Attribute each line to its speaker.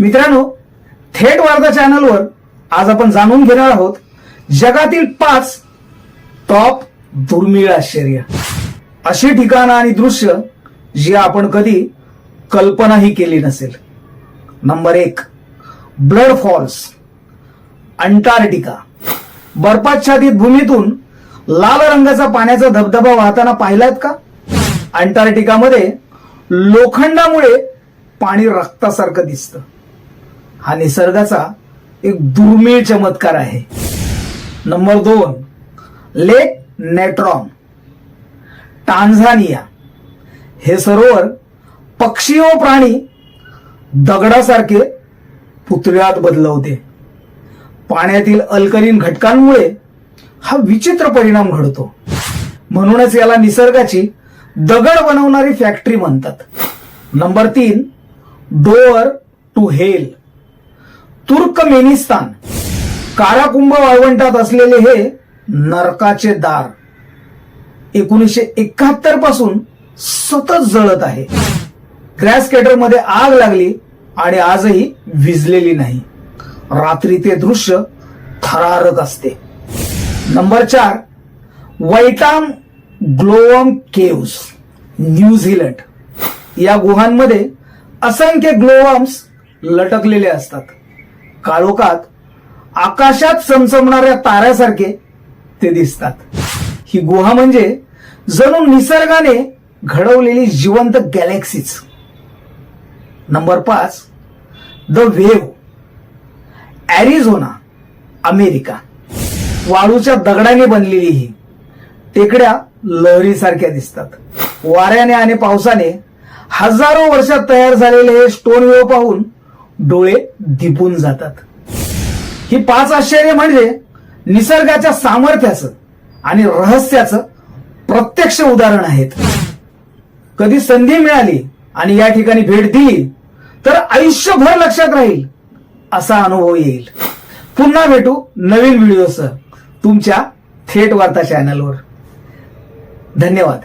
Speaker 1: मित्रांनो थेट वार्ता चॅनलवर आज आपण जाणून घेणार आहोत जगातील पाच टॉप दुर्मिळ आश्चर्य. अशी ठिकाणं आणि दृश्य जी आपण कधी कल्पनाही केली नसेल. नंबर एक ब्लड फॉल्स अंटार्क्टिका. बर्फाच्छादित भूमीतून लाल रंगाचा पाण्याचा धबधबा वाहताना पाहिलात का? अंटार्क्टिकामध्ये लोखंडामुळे पाणी रक्तासारखं दिसतं. हा निसर्गाचा एक दुर्मिळ चमत्कार आहे. नंबर दोन लेक नेट्रॉन टांझानिया. हे सरोवर पक्षी व प्राणी दगडासारखे पुतळ्यात बदलवते. पाण्यातील अल्कलीन घटकांमुळे हा विचित्र परिणाम घडतो. म्हणूनच याला निसर्गाची दगड बनवणारी फॅक्टरी म्हणतात. नंबर तीन door to hell. Turkmenistan Karakum वाळवंटात असलेले हे नरकाचे दार एकोणीसशे एकाहत्तरपासून सतत जळत आहे. ग्रॅसमध्ये आग लागली आणि आजही विजलेली नाही. रात्री ते दृश्य थरारक असते. नंबर चार वैटाम ग्लोवम केव्स न्यूझीलंड या गुहांमध्ये असंख्य ग्लोवम्स लटकलेले असतात. काळोखात आकाशात चमचमणाऱ्या ताऱ्यासारखे ते दिसतात. ही गुहा म्हणजे जणू निसर्गाने घडवलेली जिवंत गॅलेक्सीच नंबर पाच द वेव्ह ॲरिझोना अमेरिका. वाळूच्या दगडाने बनलेली ही. टेकड्या लहरीसारख्या दिसतात. वाऱ्याने आणि पावसाने हजारो वर्षात तयार झालेले हे स्टोन वेव पाहून डोळे दिपून जातात. ही पाच आश्चर्य म्हणजे निसर्गाच्या सामर्थ्याचं आणि रहस्याचं प्रत्यक्ष उदाहरण आहेत. कधी संधी मिळाली आणि या ठिकाणी भेट दिली तर आयुष्यभर लक्षात राहील असा अनुभव येईल. पुन्हा भेटू नवीन व्हिडिओसह तुमच्या थेट वार्ता चॅनलवर. धन्यवाद.